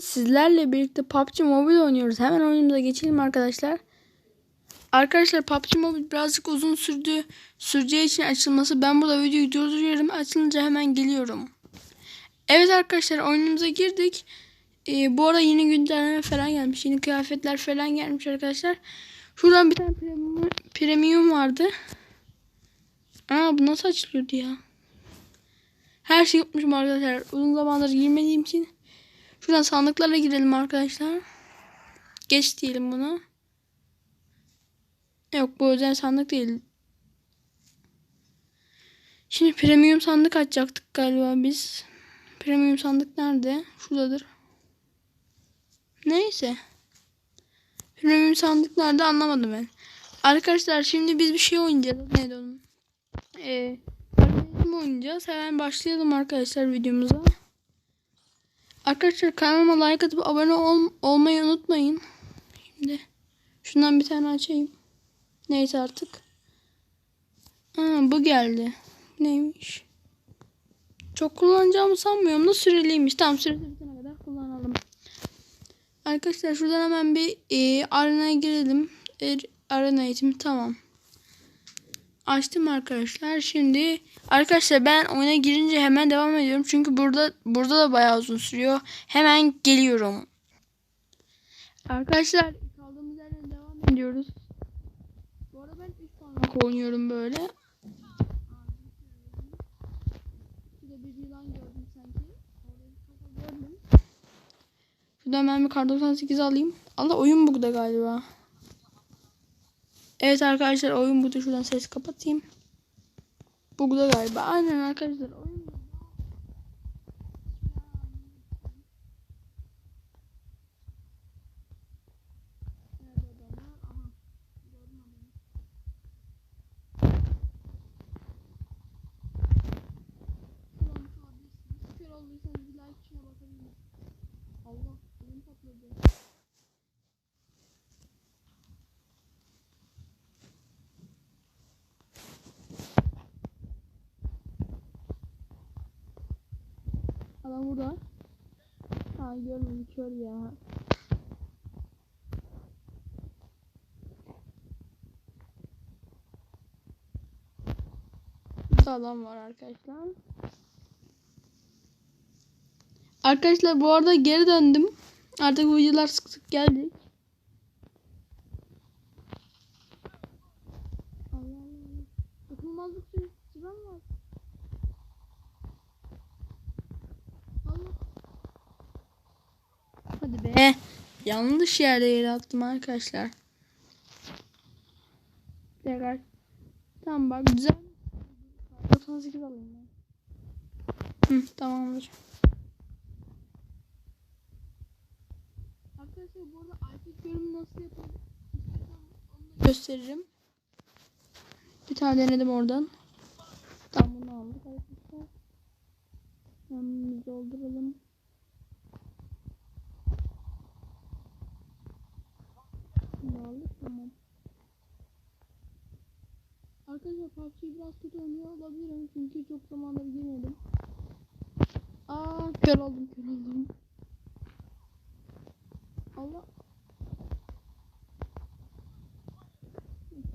sizlerle birlikte PUBG Mobile oynuyoruz. Hemen oyunumuza geçelim arkadaşlar. Arkadaşlar PUBG Mobile birazcık uzun sürdü. Süreceği için açılması. Ben burada videoyu durduruyorum. Açılınca hemen geliyorum. Evet arkadaşlar oyunumuza girdik. Ee, bu arada yeni güncelleme falan gelmiş. Yeni kıyafetler falan gelmiş arkadaşlar. Şuradan bir tane premium, premium vardı. Aa bu nasıl açılıyordu ya? Her şey yapmışım arkadaşlar. Uzun zamandır girmediğim için. Şuradan sandıklara girelim arkadaşlar. Geç diyelim bunu. Yok bu özel sandık değil. Şimdi premium sandık açacaktık galiba biz. Premium sandık nerede? Şuradadır. Neyse. Premium sandık nerede anlamadım ben. Arkadaşlar şimdi biz bir şey oynayacağız. Neydi onun? Ee, mi oynayacağız? Hemen başlayalım arkadaşlar videomuza. Arkadaşlar kanalıma like atıp abone ol olmayı unutmayın. Şimdi şundan bir tane açayım. Neyse artık. Aa, bu geldi. Neymiş? Çok kullanacağımı sanmıyorum da süreliymiş. Tamam süresi bitene kadar kullanalım. Arkadaşlar şuradan hemen bir e, arenaya girelim. E, arena eğitimi tamam. Açtım arkadaşlar. Şimdi arkadaşlar ben oyuna girince hemen devam ediyorum. Çünkü burada burada da bayağı uzun sürüyor. Hemen geliyorum. Arkadaşlar kaldığımız yerden devam ediyoruz. Bu arada ben 3 parmak oynuyorum böyle. Şurada bir yılan gördüm sanki. Şuradan ben bir kar 98 alayım. Allah oyun bugda galiba. Evet arkadaşlar oyun bugda. Şuradan ses kapatayım. Bugda galiba. Aynen arkadaşlar oyun bugda. Nerede adamlar? Aha. Gördüm adamı. Şuradan çıkabilirsiniz. Kör olduysanız bir like tuşuna basabilirsiniz. Allah elim patladı. Adam burada. Ha görmedim kör ya. Burada adam var arkadaşlar. Arkadaşlar bu arada geri döndüm. Artık bu videolar sık sık geldi. Dokunulmazlık süresi var. Allah. Hadi be. Yanlış yerde yere attım arkadaşlar. Tekrar. Tamam bak güzel. 98 alayım ben. Hı, tamamdır. Arkadaşlar bu arada iPad görümü nasıl da gösteririm. Bir tane denedim oradan. Tamam bunu aldık arkadaşlar. Yanımızı dolduralım. Bunu aldık tamam. Arkadaşlar PUBG'yi biraz kötü oynuyor olabilirim çünkü çok zamandır girmedim. Aa kör oldum kör oldum. Allah.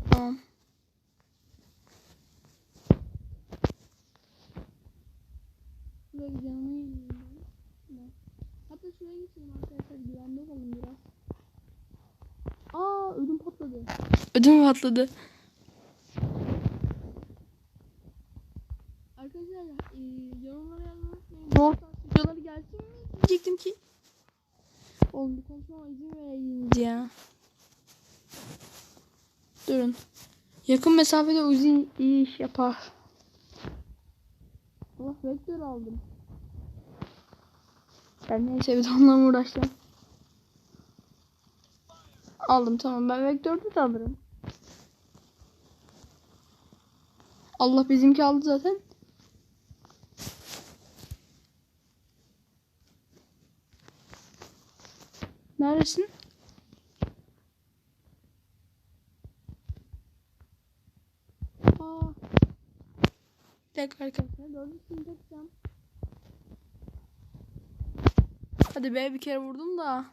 Tamam. Şuraya bir canımı yiyeyim ben. Şuraya. Hatta şuraya geçelim arkadaşlar güvende olalım biraz. Aa ödüm patladı. Ödüm patladı. Arkadaşlar e, yorumlara yazmayı unutmayın. Videoları gelsin mi diyecektim ki. Oğlum bir konuşmama izin vereydiniz ya. Durun. Yakın mesafede uzun iyi iş yapar. Allah vektör aldım. Ben neyse bir onunla uğraşacağım. Aldım tamam ben vektörde de alırım. Allah bizimki aldı zaten. Neredesin? Aa. Bir dakika arkadaşlar. Hadi be bir kere vurdum da.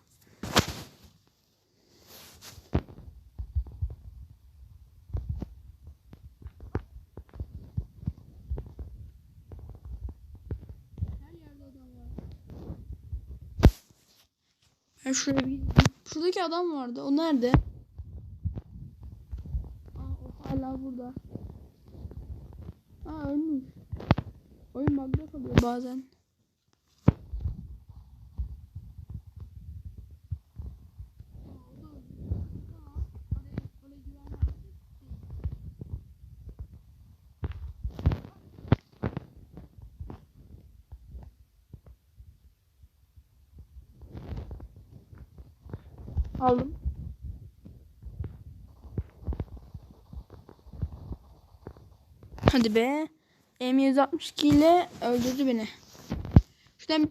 Her yerde adam var. Ben şuraya bir. Şuradaki adam vardı. O nerede? Aa, o hala burada. Aa ölmüş. Oyun bug'da kalıyor bazen. Aldım. Hadi be. M162 ile öldürdü beni. Şuradan bir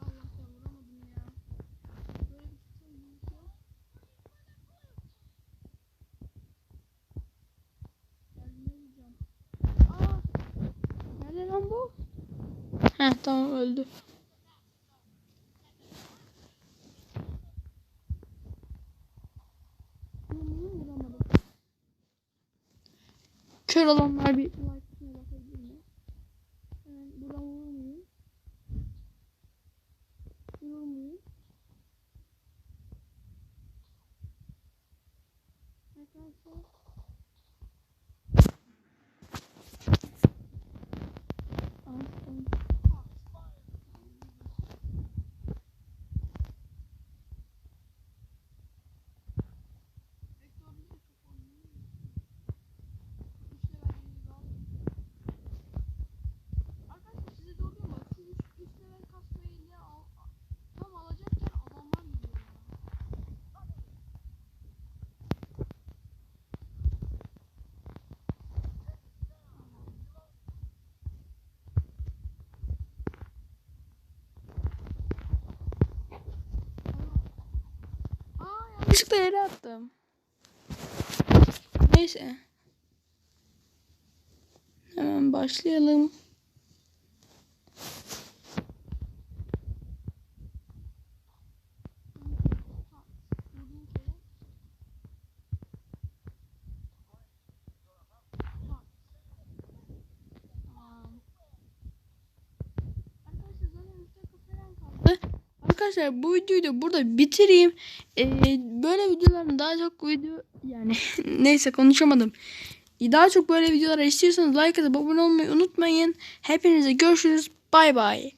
Allah'tan vuramadım ya. Böyle bir şey olmuyorsa. Kendime vuracağım. Aa! Nerede lan bu? Heh tamam öldü. Kör olanlar bir like'ına yanlışlıkla yere attım. Neyse. Hemen başlayalım. Arkadaşlar bu videoyu da burada bitireyim. Ee, böyle videoların daha çok video yani neyse konuşamadım. Daha çok böyle videolar istiyorsanız like atıp abone olmayı unutmayın. Hepinize görüşürüz. Bay bay.